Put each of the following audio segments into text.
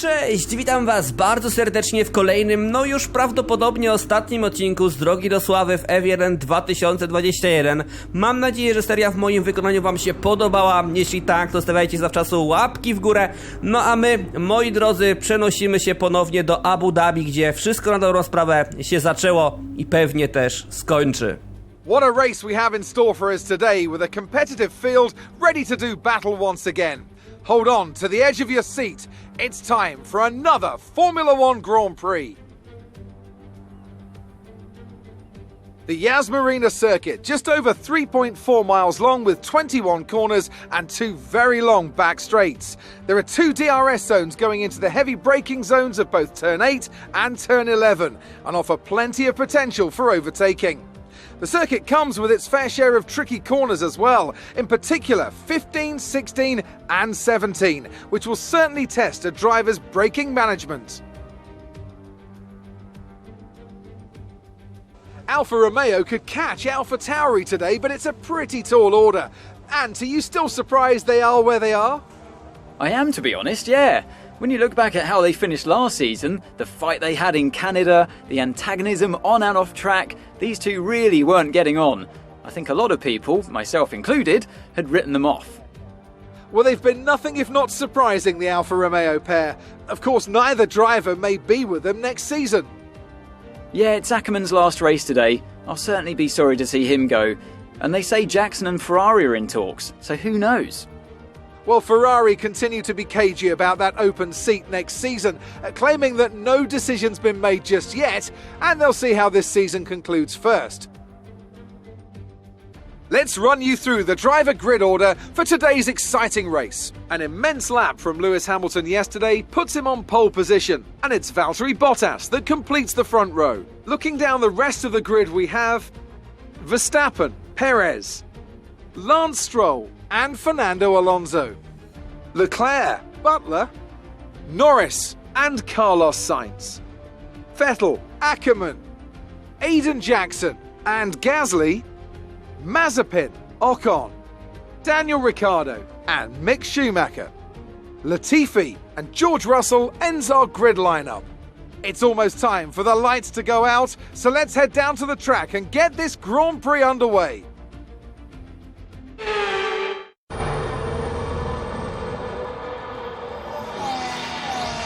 Cześć, witam was bardzo serdecznie w kolejnym, no już prawdopodobnie ostatnim odcinku z Drogi do Sławy w F1 2021. Mam nadzieję, że seria w moim wykonaniu wam się podobała. Jeśli tak, to stawiajcie zawczasu łapki w górę. No a my, moi drodzy, przenosimy się ponownie do Abu Dhabi, gdzie wszystko na dobrą sprawę się zaczęło i pewnie też skończy. What a race we have in store for us today with a competitive field ready to do battle once again. Hold on to the edge of your seat. It's time for another Formula One Grand Prix. The Yas Marina circuit, just over 3.4 miles long with 21 corners and two very long back straights. There are two DRS zones going into the heavy braking zones of both turn 8 and turn 11 and offer plenty of potential for overtaking. The circuit comes with its fair share of tricky corners as well, in particular 15, 16, and 17, which will certainly test a driver's braking management. Alfa Romeo could catch Alfa Tauri today, but it's a pretty tall order. And are you still surprised they are where they are? I am, to be honest, yeah. When you look back at how they finished last season, the fight they had in Canada, the antagonism on and off track, these two really weren't getting on. I think a lot of people, myself included, had written them off. Well, they've been nothing if not surprising, the Alfa Romeo pair. Of course, neither driver may be with them next season. Yeah, it's Ackerman's last race today. I'll certainly be sorry to see him go. And they say Jackson and Ferrari are in talks, so who knows? Well, Ferrari continue to be cagey about that open seat next season, uh, claiming that no decision's been made just yet, and they'll see how this season concludes first. Let's run you through the driver grid order for today's exciting race. An immense lap from Lewis Hamilton yesterday puts him on pole position, and it's Valtteri Bottas that completes the front row. Looking down the rest of the grid, we have Verstappen, Perez, Lance Stroll, and Fernando Alonso. Leclerc, Butler, Norris, and Carlos Sainz. Vettel, Ackerman, Aiden Jackson, and Gasly, Mazepin, Ocon, Daniel Ricciardo, and Mick Schumacher. Latifi and George Russell ends our grid lineup. It's almost time for the lights to go out, so let's head down to the track and get this Grand Prix underway.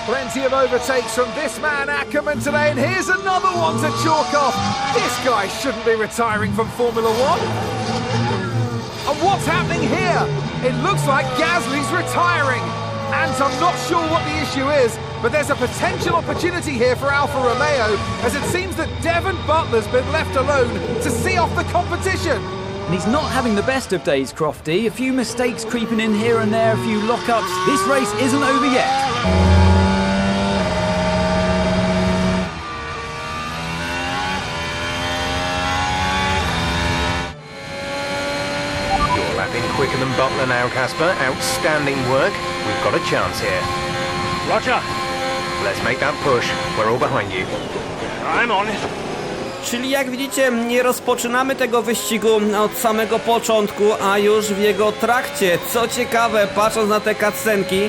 Plenty of overtakes from this man Ackerman today, and here's another one to chalk off. This guy shouldn't be retiring from Formula One. And what's happening here? It looks like Gasly's retiring. And I'm not sure what the issue is, but there's a potential opportunity here for Alfa Romeo, as it seems that Devon Butler's been left alone to see off the competition. And he's not having the best of days, Crofty. A few mistakes creeping in here and there, a few lockups. This race isn't over yet. Butler now, Casper. Outstanding work. We've got a chance here. Roger, Let's make that push. We're all behind you. I'm on it. Czyli jak widzicie, nie rozpoczynamy tego wyścigu od samego początku, a już w jego trakcie. Co ciekawe, patrząc na te cutscenki,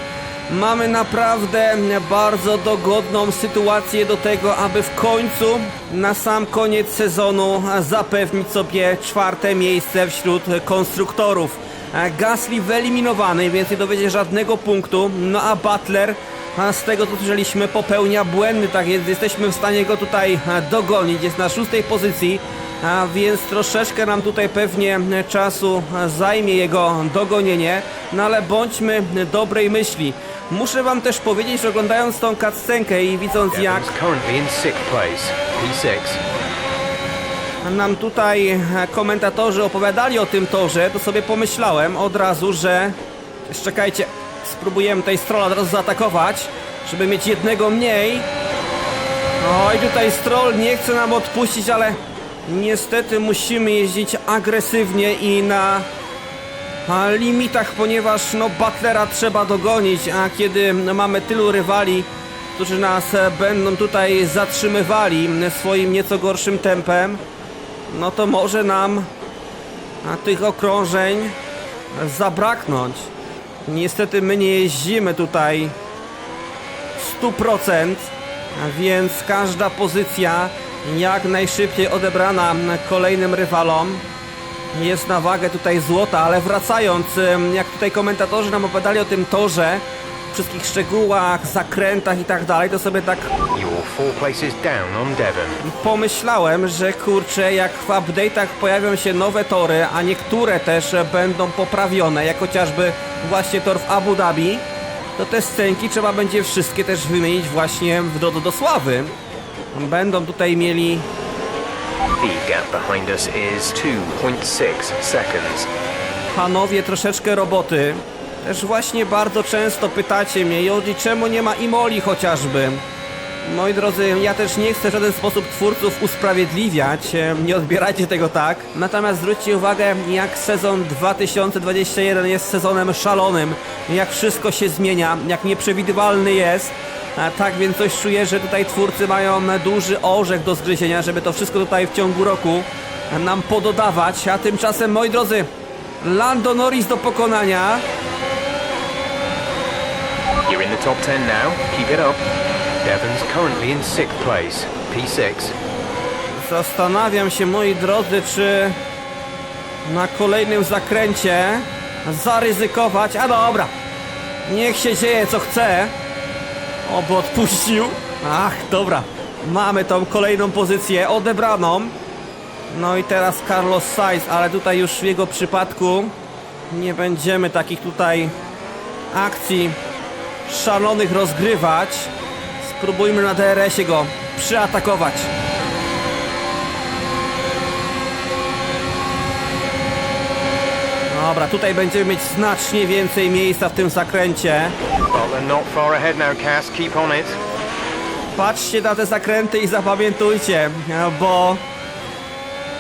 mamy naprawdę bardzo dogodną sytuację do tego, aby w końcu, na sam koniec sezonu, zapewnić sobie czwarte miejsce wśród konstruktorów. Gasly wyeliminowany, więc nie dowiedzie żadnego punktu, no a Butler z tego co słyszeliśmy popełnia błędy, tak więc jesteśmy w stanie go tutaj dogonić. Jest na szóstej pozycji, a więc troszeczkę nam tutaj pewnie e, czasu zajmie jego dogonienie, no ale bądźmy dobrej myśli. Muszę wam też powiedzieć, że oglądając tą cutscenkę i widząc jak Devon's currently in sixth place. P6. Nam tutaj e, komentatorzy opowiadali o tym torze, to sobie pomyślałem od razu, że... Czekajcie, spróbujemy tej strola od razu zaatakować, żeby mieć jednego mniej. Oj, tutaj stroll nie chce nam odpuścić, ale niestety musimy jeździć agresywnie i na limitach, ponieważ no Butlera trzeba dogonić, a kiedy mamy tylu rywali, którzy nas e, będą tutaj zatrzymywali swoim nieco gorszym tempem, no to może nam tych okrążeń zabraknąć. Niestety my nie jeździmy tutaj 100%, więc każda pozycja jak najszybciej odebrana kolejnym rywalom jest na wagę tutaj złota, ale wracając, jak tutaj komentatorzy nam opowiadali o tym torze, wszystkich szczegółach, zakrętach i tak dalej, to sobie tak four places down on Devon. pomyślałem, że kurczę, jak w update'ach pojawią się nowe tory, a niektóre też będą poprawione, jak chociażby właśnie tor w Abu Dhabi, to te scenki trzeba będzie wszystkie też wymienić właśnie w do, do, do sławy. Będą tutaj mieli The gap behind us is 2.6 seconds. panowie troszeczkę roboty. Też właśnie bardzo często pytacie mnie, Joji, czemu nie ma Imoli chociażby? Moi drodzy, ja też nie chcę w żaden sposób twórców usprawiedliwiać, e, nie odbierajcie tego tak. Natomiast zwróćcie uwagę, jak sezon 2021 jest sezonem szalonym, jak wszystko się zmienia, jak nieprzewidywalny jest. A tak więc coś czuję, że tutaj twórcy mają duży orzech do zgryzienia, żeby to wszystko tutaj w ciągu roku nam pododawać. A tymczasem, moi drodzy, Lando Norris do pokonania. You're in the top 10 now. Keep it up. Devon's currently in sixth place. P6. Zastanawiam się, moi drodzy, czy na kolejnym zakręcie zaryzykować. A dobra, niech się dzieje co chce. Oby odpuścił. Ach, dobra. Mamy tą kolejną pozycję odebraną. No i teraz Carlos Sainz, ale tutaj już w jego przypadku nie będziemy takich tutaj akcji szalonych rozgrywać. Spróbujmy na DRS-ie go przyatakować. Dobra, tutaj będziemy mieć znacznie więcej miejsca w tym zakręcie. Patrzcie na te zakręty i zapamiętujcie, bo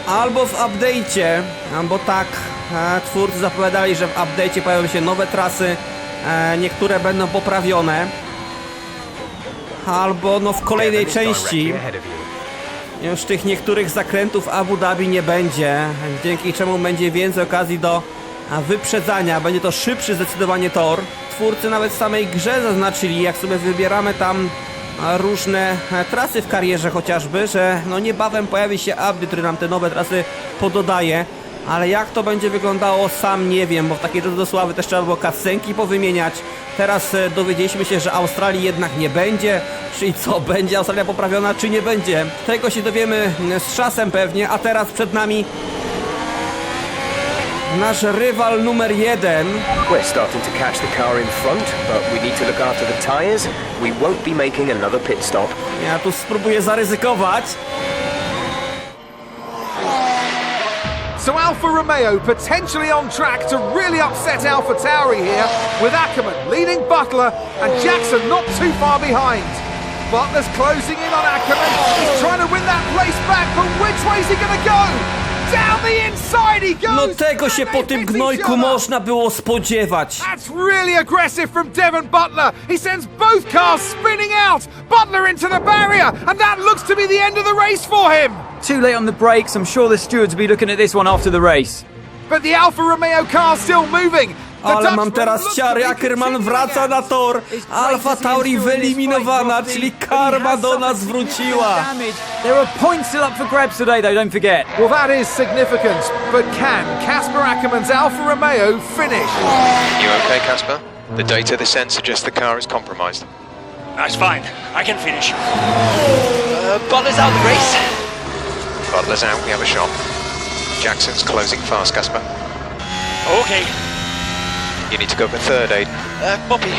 albo w update'cie, albo tak e, twórcy zapowiadali, że w update'cie pojawią się nowe trasy, e, niektóre będą poprawione, albo no w kolejnej części już tych niektórych zakrętów Abu Dhabi nie będzie, dzięki czemu będzie więcej okazji do wyprzedzania. Będzie to szybszy zdecydowanie tor. Twórcy nawet w samej grze zaznaczyli, jak sobie wybieramy tam różne trasy w karierze chociażby, że no niebawem pojawi się update, który nam te nowe trasy pododaje. Ale jak to będzie wyglądało sam nie wiem, bo w takiej drodze do sławy też trzeba było kasenki powymieniać. Teraz e, dowiedzieliśmy się, że Australii jednak nie będzie. Czyli co, będzie Australia poprawiona, czy nie będzie? Tego się dowiemy z czasem pewnie, a teraz przed nami nasz rywal numer jeden. We're starting to catch the car in front, but we need to look after the tyres. We won't be making another pit stop. Ja tu spróbuję zaryzykować. So Alfa Romeo potentially on track to really upset Alpha Tauri here, with Ackerman leading Butler and Jackson not too far behind. Butler's closing in on Ackerman. He's trying to win that place back, but which way's he going to go? Down the inside he goes. No tego się po tym gnojku można było spodziewać. That's really aggressive from Devon Butler. He sends both cars spinning out. Butler into the barrier, and that looks to be the end of the race for him. Too late on the brakes. I'm sure the stewards will be looking at this one after the race. But the Alfa Romeo car's still moving. The Ale mam Dutchman teraz ciary, Ackerman wraca na tor. Alfa Tauri wyeliminowana, czyli karma do nas wróciła. There are points still up for grabs today, though. Don't forget. Well, that is significant. But can Casper Ackerman's Alfa Romeo finish? You okay, Casper? The data they sent suggests the car is compromised. That's fine. I can finish. Uh, Butler's out the race. Butler's out, we have a shot. Jackson's closing fast, Casper. Okay. You need to go for third aid. Uh, Bobby,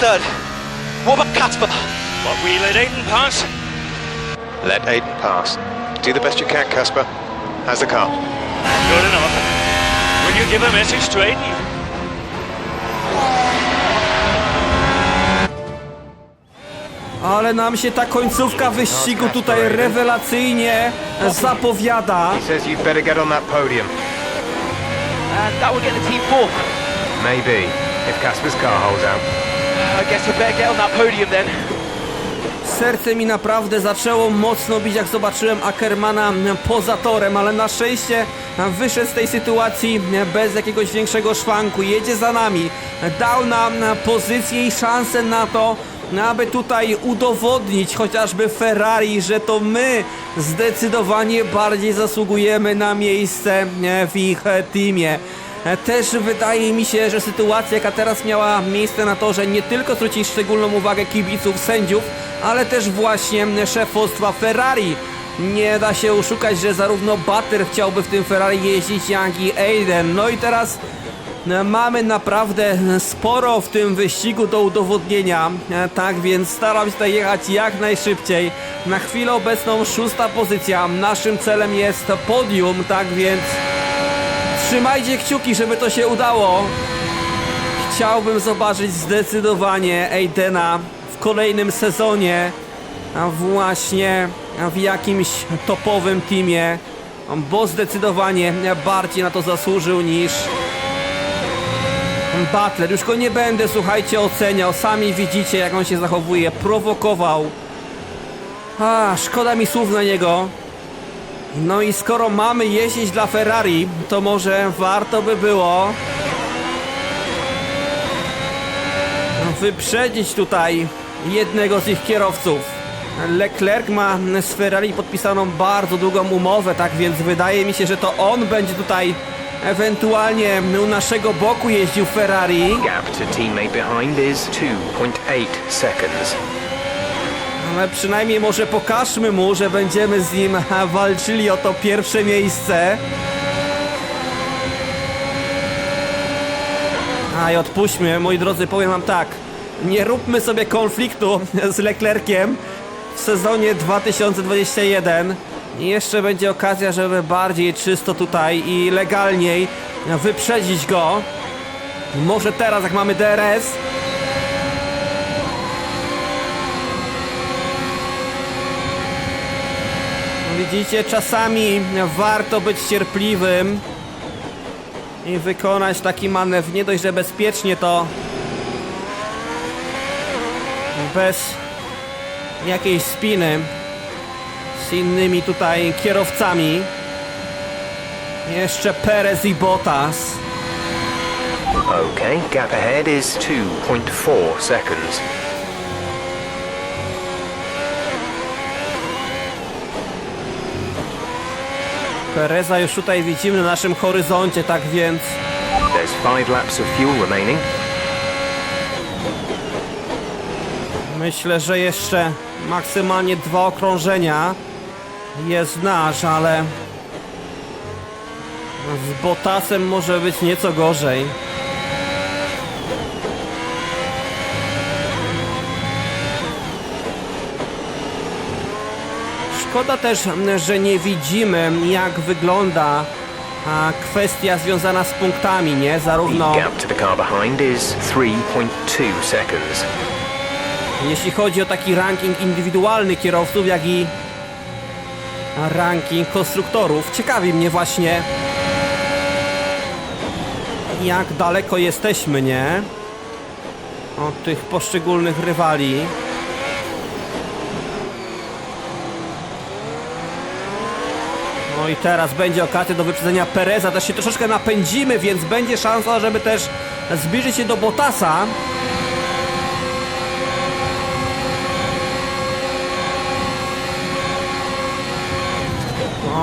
third. What about Casper? But we let Aiden pass. Let Aiden pass. Do the best you can, Casper. How's the car? Good enough. Will you give a message to Aiden? Ale nam się ta końcówka wyścigu tutaj rewelacyjnie zapowiada. He says you'd better get on that podium. And that will get the team fourth. Maybe, if Casper's car holds out. I guess we better get on that podium then. Serce mi naprawdę zaczęło mocno bić, jak zobaczyłem Ackermana poza torem, ale na szczęście wyszedł z tej sytuacji bez jakiegoś większego szwanku. Jedzie za nami, dał nam pozycję i szansę na to, aby tutaj udowodnić chociażby Ferrari, że to my zdecydowanie bardziej zasługujemy na miejsce e, w ich e, teamie. E, Też wydaje mi się, że sytuacja, jaka teraz miała miejsce na torze, nie tylko zwróci szczególną uwagę kibiców, sędziów, ale też właśnie szefostwa Ferrari. Nie da się oszukać, że zarówno Butter chciałby w tym Ferrari jeździć, jak i Aiden. No i teraz e, mamy naprawdę sporo w tym wyścigu do udowodnienia. E, Tak więc staram się jechać jak najszybciej. Na chwilę obecną szósta pozycja. Naszym celem jest podium, tak więc trzymajcie kciuki, żeby to się udało. Chciałbym zobaczyć zdecydowanie Aidena w kolejnym sezonie, a właśnie w jakimś topowym teamie, bo zdecydowanie bardziej na to zasłużył niż Butler. Już go nie będę, słuchajcie, oceniał. Sami widzicie, jak on się zachowuje. Prowokował. A, szkoda mi słów na niego. No i skoro mamy jeździć dla Ferrari, to może warto by było wyprzedzić tutaj jednego z ich kierowców. Leclerc ma z Ferrari podpisaną bardzo długą umowę, tak więc wydaje mi się, że to on będzie tutaj ewentualnie u naszego boku jeździł Ferrari. Gap to teammate behind is 2.8 seconds. Ale przynajmniej może pokażmy mu, że będziemy z nim walczyli o to pierwsze miejsce. A i odpuśćmy, moi drodzy, powiem wam tak. Nie róbmy sobie konfliktu z Leclerciem w sezonie 2021. Jeszcze będzie okazja, żeby bardziej czysto tutaj i legalniej wyprzedzić go. Może teraz, jak mamy DRS, Widzicie, czasami warto być cierpliwym i wykonać taki manewr. Nie dość, że bezpiecznie to bez jakiejś spiny z innymi tutaj kierowcami. Jeszcze Perez i Bottas. Okay, gap ahead is 2.4 seconds. Pereza już tutaj widzimy na naszym horyzoncie, tak więc There's five laps of fuel remaining. Myślę, że jeszcze maksymalnie dwa okrążenia jest nasz, ale z Botasem może być nieco gorzej. Szkoda też, że nie widzimy jak wygląda a, kwestia związana z punktami, nie? Zarówno gap to the car behind is 3.2 seconds. jeśli chodzi o taki ranking indywidualny kierowców, jak i ranking konstruktorów. Ciekawi mnie właśnie, jak daleko jesteśmy, nie? Od tych poszczególnych rywali. No i teraz będzie okazja do wyprzedzenia Pereza. Też się troszeczkę napędzimy, więc będzie szansa, żeby też zbliżyć się do Botasa.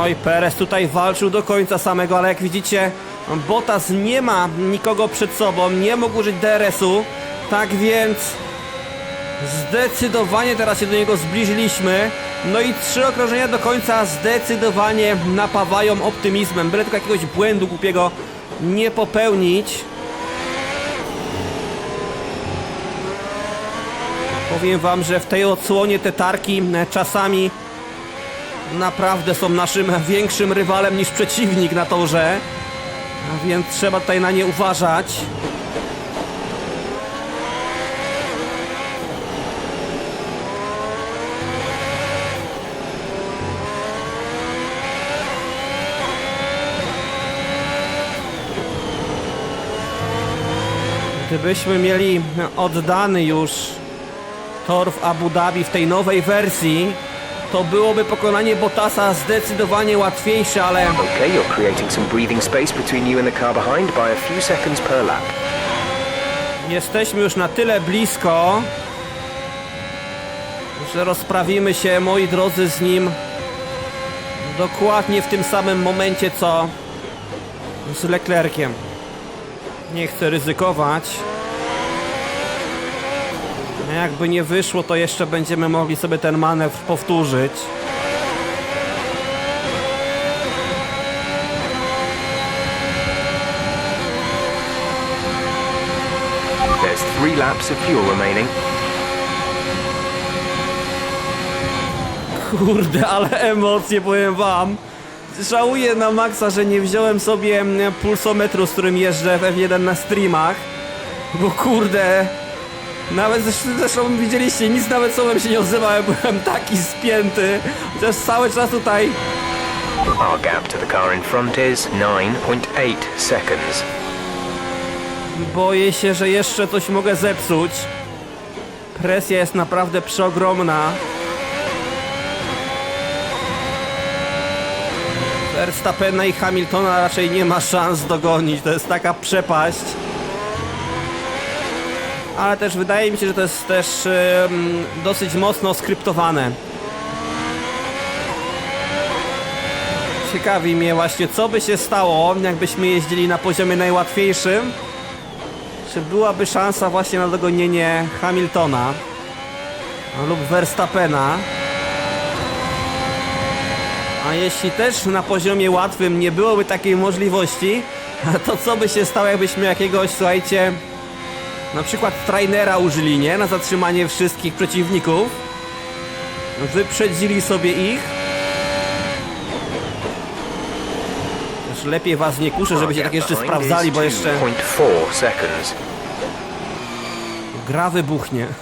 Oj, Perez tutaj walczył do końca samego, ale jak widzicie, Bottas nie ma nikogo przed sobą, nie mógł użyć DRS-u, tak więc zdecydowanie teraz się do niego zbliżyliśmy. No i trzy okrążenia do końca zdecydowanie napawają optymizmem, byle tylko jakiegoś błędu głupiego nie popełnić. Powiem wam, że w tej odsłonie te tarki e, czasami naprawdę są naszym większym rywalem niż przeciwnik na torze. A więc trzeba tutaj na nie uważać. Gdybyśmy mieli oddany już tor w Abu Dhabi w tej nowej wersji, to byłoby pokonanie Bottasa zdecydowanie łatwiejsze, ale Okay, you're creating some breathing space between you and the car behind by a few seconds per lap. jesteśmy już na tyle blisko, że rozprawimy się, moi drodzy, z nim dokładnie w tym samym momencie, co z Leclerciem. Nie chcę ryzykować. A Jakby nie wyszło, to jeszcze będziemy mogli sobie ten manewr powtórzyć. There's three laps of fuel remaining. Kurde, ale emocje, powiem wam. Żałuję na maksa, że nie wziąłem sobie mm, pulsometru, z którym jeżdżę w F1 na streamach. Bo kurde, nawet zresztą, widzieliście, nic nawet słowem się nie odzywałem, byłem taki spięty. Chociaż cały czas tutaj Our gap to the car in front is 9.8 seconds. boję się, że jeszcze coś mogę zepsuć. Presja jest naprawdę przeogromna. Verstappena i Hamiltona raczej nie ma szans dogonić, to jest taka przepaść. Ale też wydaje mi się, że to jest też dosyć mocno skryptowane. Ciekawi mnie właśnie, co by się stało, jakbyśmy jeździli na poziomie najłatwiejszym. Czy byłaby szansa właśnie na dogonienie Hamiltona lub Verstappena? A jeśli też na poziomie łatwym nie byłoby takiej możliwości, to co by się stało, jakbyśmy jakiegoś, słuchajcie, na przykład trainera użyli, nie? Na zatrzymanie wszystkich przeciwników. Wyprzedzili sobie ich. Też lepiej was nie kuszę, żebyście rzeczy behind sprawdzali, bo jeszcze 2.4 seconds. gra wybuchnie.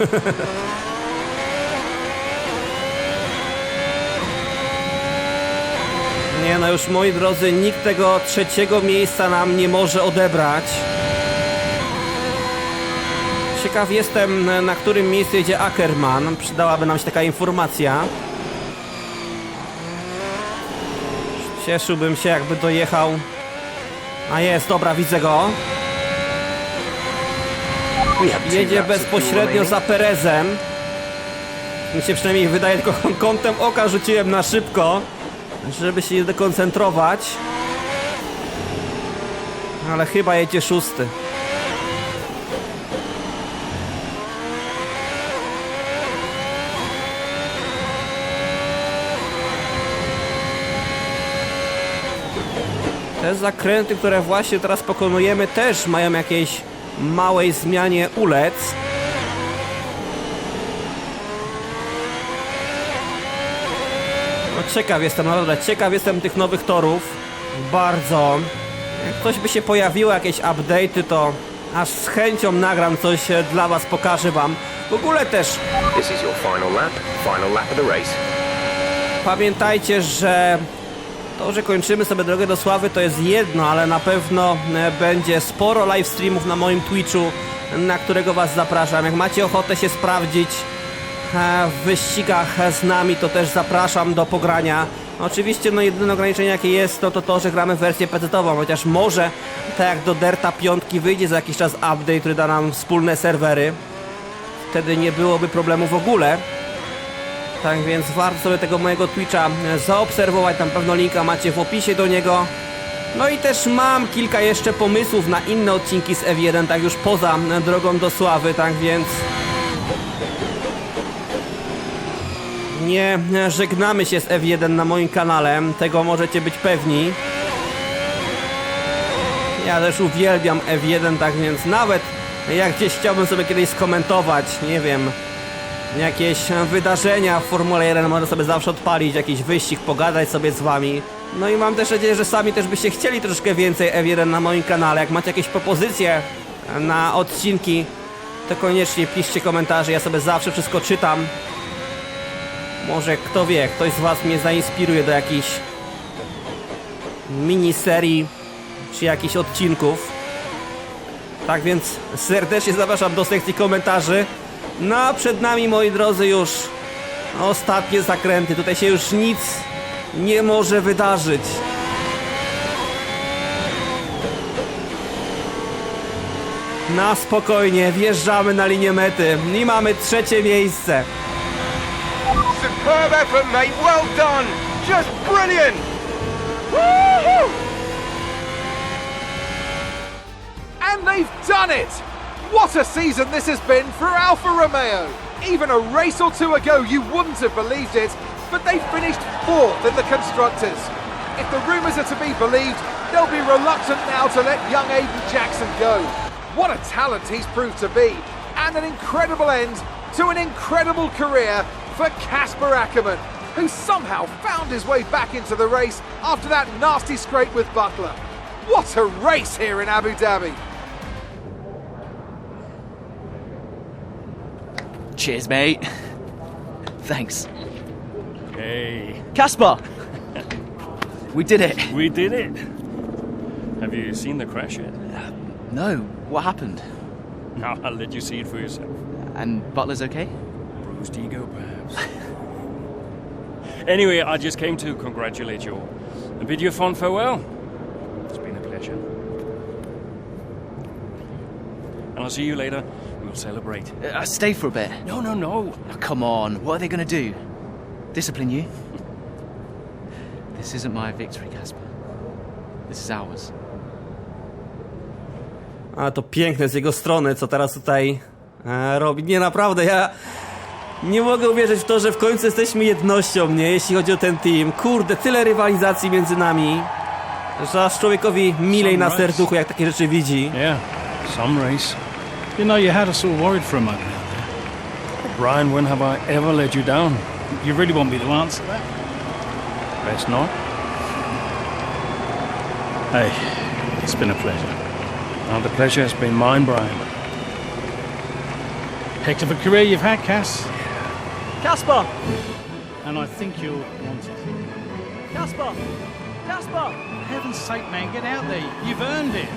Nie no już moi drodzy, nikt tego trzeciego miejsca nam nie może odebrać. Ciekaw jestem, na którym miejscu jedzie Ackerman. Przydałaby nam się taka informacja. Cieszyłbym się, jakby dojechał. A jest, dobra, widzę go. Jedzie bezpośrednio za Perezem. Mi się przynajmniej wydaje, tylko kątem oka rzuciłem na szybko, żeby się nie dekoncentrować. Ale chyba jedzie szósty. Te zakręty, które właśnie teraz pokonujemy, też mają jakiejś małej zmianie ulec. No ciekaw jestem, naprawdę ciekaw jestem tych nowych torów. Bardzo. Jak coś by się pojawiło, jakieś update'y, to aż z chęcią nagram coś e, dla was, pokażę wam. W ogóle też final lap. Final lap. Pamiętajcie, że to, że kończymy sobie drogę do sławy to jest jedno, ale na pewno e, będzie sporo live streamów na moim Twitchu, na którego was zapraszam. Jak macie ochotę się sprawdzić e, w wyścigach z nami, to też zapraszam do pogrania. Oczywiście no jedyne ograniczenie jakie jest, no to to, że gramy w wersję PC-ową, chociaż może tak jak do Derta 5 wyjdzie za jakiś czas update, który da nam wspólne serwery. Wtedy nie byłoby problemu w ogóle. Tak więc warto sobie tego mojego Twitcha e, zaobserwować, tam pewno linka macie w opisie do niego. No i też mam kilka jeszcze pomysłów na inne odcinki z F1, tak już poza e, drogą do sławy, tak więc... Nie e, żegnamy się z F1 na moim kanale, tego możecie być pewni. Ja też uwielbiam F1, tak więc nawet jak gdzieś chciałbym sobie kiedyś skomentować, nie wiem, jakieś wydarzenia w Formule 1 można sobie zawsze odpalić, jakiś wyścig, pogadać sobie z wami. No i mam też nadzieję, że sami też byście chcieli troszkę więcej F1 na moim kanale. Jak macie jakieś propozycje na odcinki, to koniecznie piszcie komentarze, ja sobie zawsze wszystko czytam. Może kto wie, ktoś z was mnie zainspiruje do jakichś miniserii czy jakichś odcinków. Tak więc serdecznie zapraszam do sekcji komentarzy. No a przed nami, moi drodzy, już ostatnie zakręty. Tutaj się już nic nie może wydarzyć. Na spokojnie, wjeżdżamy na linię mety i mamy trzecie miejsce. Superb effort, mate. Well done. Just brilliant. And they've done it! What a season this has been for Alfa Romeo! Even a race or two ago, you wouldn't have believed it, but they finished fourth in the Constructors. If the rumours are to be believed, they'll be reluctant now to let young Aiden Jackson go. What a talent he's proved to be, and an incredible end to an incredible career for Casper Ackerman, who somehow found his way back into the race after that nasty scrape with Butler. What a race here in Abu Dhabi! Cheers, mate. Thanks. Hey, Caspar! we did it. we did it. Have you seen the crash yet? No, what happened? No, I'll let you see it for yourself. And Butler's okay? Bruised ego, perhaps. anyway, I just came to congratulate you all and bid you a fond farewell. It's been a pleasure. And I'll see you later. Celebrate. Uh, stay for a bit. No, no, no. Oh, come on, what are they gonna do? Discipline you? This isn't my victory, Caspar. This is ours. A to piękne z jego strony, co teraz tutaj e, robi. Nie, naprawdę, ja nie mogę uwierzyć w to, że w końcu jesteśmy jednością, nie? Jeśli chodzi o ten team. Kurde, tyle rywalizacji między nami, że aż człowiekowi milej na serduchu, jak takie rzeczy widzi. Yeah, some race. You know, you had us all worried for a moment out there. Brian, when have I ever let you down? You really want me to answer that? Best not. Hey, it's been a pleasure. Now the pleasure has been mine, Brian. Heck of a career you've had, Cass. Caspar! And I think you'll want it. Caspar! Caspar! For heaven's sake, man, get out there. You've earned it.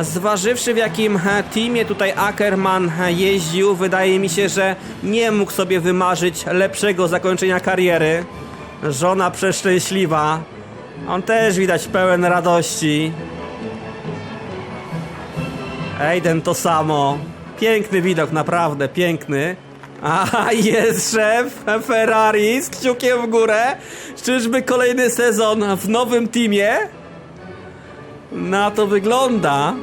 Zważywszy w jakim teamie tutaj Ackerman jeździł, wydaje mi się, że nie mógł sobie wymarzyć lepszego zakończenia kariery. Żona przeszczęśliwa. On też widać pełen radości. Aiden to samo. Piękny widok, naprawdę piękny. A jest szef Ferrari z kciukiem w górę. Czyżby kolejny sezon w nowym teamie? Na to wygląda.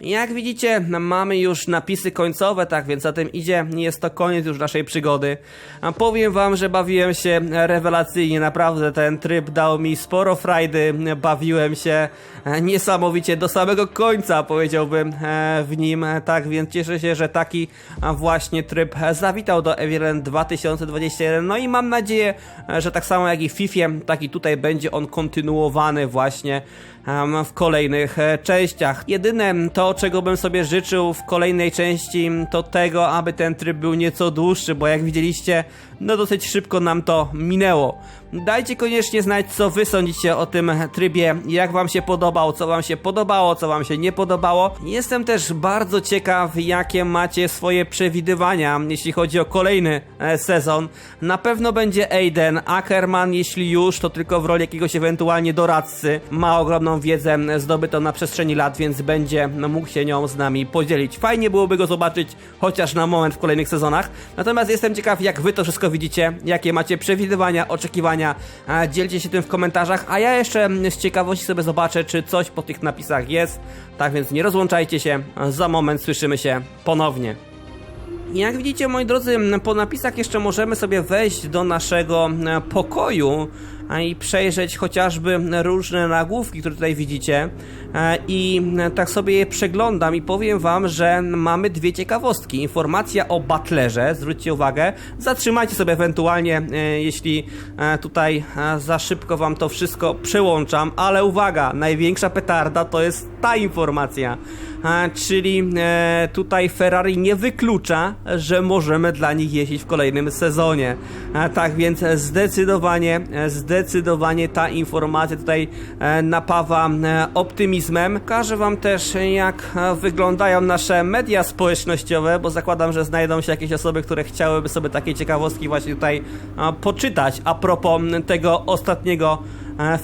Jak widzicie, mamy już napisy końcowe, tak więc za tym idzie, jest to koniec już naszej przygody. A powiem wam, że bawiłem się rewelacyjnie, naprawdę ten tryb dał mi sporo frajdy, bawiłem się e, niesamowicie do samego końca, powiedziałbym e, w nim, E, tak więc cieszę się, że taki a, właśnie tryb e, zawitał do Evilen 2021, no i mam nadzieję, e, że tak samo jak i w FIFA, tak i tutaj będzie on kontynuowany właśnie w kolejnych e, częściach. Jedyne to, czego bym sobie życzył w kolejnej części, to tego, aby ten tryb był nieco dłuższy, bo jak widzieliście, no dosyć szybko nam to minęło. Dajcie koniecznie znać, co wy sądzicie o tym trybie, jak wam się podobał, co wam się podobało, co wam się nie podobało. Jestem też bardzo ciekaw, jakie macie swoje przewidywania, jeśli chodzi o kolejny e, sezon. Na pewno będzie Aiden, Ackerman, jeśli już, to tylko w roli jakiegoś ewentualnie doradcy. Ma ogromną wiedzę zdobytą na przestrzeni lat, więc będzie mógł się nią z nami podzielić. Fajnie byłoby go zobaczyć, chociaż na moment w kolejnych sezonach. Natomiast jestem ciekaw, jak wy to wszystko widzicie, jakie macie przewidywania, oczekiwania. A, Dzielcie się tym w komentarzach, a ja jeszcze z ciekawości sobie zobaczę, czy coś po tych napisach jest. Tak więc nie rozłączajcie się, za moment słyszymy się ponownie. Jak widzicie, moi drodzy, po napisach jeszcze możemy sobie wejść do naszego pokoju i przejrzeć chociażby różne nagłówki, które tutaj widzicie. E, I tak sobie je przeglądam i powiem wam, że mamy dwie ciekawostki. Informacja o Butlerze, zwróćcie uwagę. Zatrzymajcie sobie ewentualnie, e, jeśli e, tutaj za szybko wam to wszystko przełączam, ale uwaga, największa petarda to jest ta informacja. Czyli e, tutaj Ferrari nie wyklucza, że możemy dla nich jeździć w kolejnym sezonie. Tak więc zdecydowanie, zdecydowanie ta informacja tutaj e, napawa e, optymizmem. Pokażę wam też jak wyglądają nasze media społecznościowe, bo zakładam, że znajdą się jakieś osoby, które chciałyby sobie takie ciekawostki właśnie tutaj poczytać a propos tego ostatniego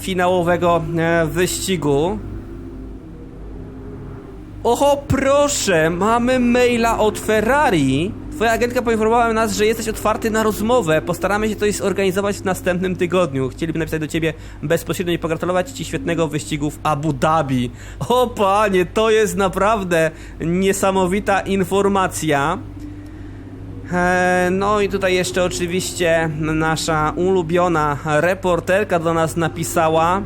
finałowego wyścigu. Oho, proszę, mamy maila od Ferrari. Twoja agentka poinformowała nas, że jesteś otwarty na rozmowę. Postaramy się coś zorganizować w następnym tygodniu. Chcieliby napisać do ciebie bezpośrednio i pogratulować ci świetnego wyścigu w Abu Dhabi. O panie, to jest naprawdę niesamowita informacja. E, No i tutaj jeszcze oczywiście nasza ulubiona reporterka do nas napisała.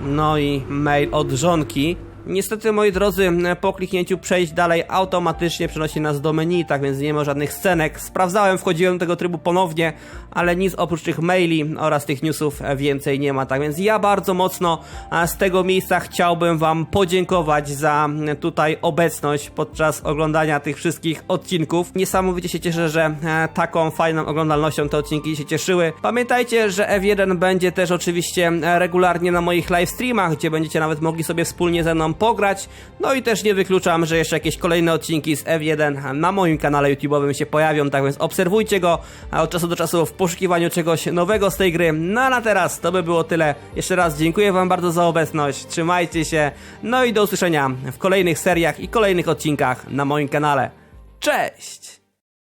No i mail od żonki. Niestety, moi drodzy, po kliknięciu przejść dalej automatycznie przenosi nas do menu, tak więc nie ma żadnych scenek. Sprawdzałem, wchodziłem do tego trybu ponownie, ale nic oprócz tych maili oraz tych newsów więcej nie ma. Tak więc ja bardzo mocno z tego miejsca chciałbym Wam podziękować za tutaj obecność podczas oglądania tych wszystkich odcinków. Niesamowicie się cieszę, że e, taką fajną oglądalnością te odcinki się cieszyły. Pamiętajcie, że F1 będzie też oczywiście e, regularnie na moich live streamach, gdzie będziecie nawet mogli sobie wspólnie ze mną pograć. No i też nie wykluczam, że jeszcze jakieś kolejne odcinki z F1 na moim kanale YouTube'owym się pojawią, tak więc obserwujcie go od czasu do czasu w poszukiwaniu czegoś nowego z tej gry. No a na teraz to by było tyle. Jeszcze raz dziękuję Wam bardzo za obecność, trzymajcie się, no i do usłyszenia w kolejnych seriach i kolejnych odcinkach na moim kanale. Cześć!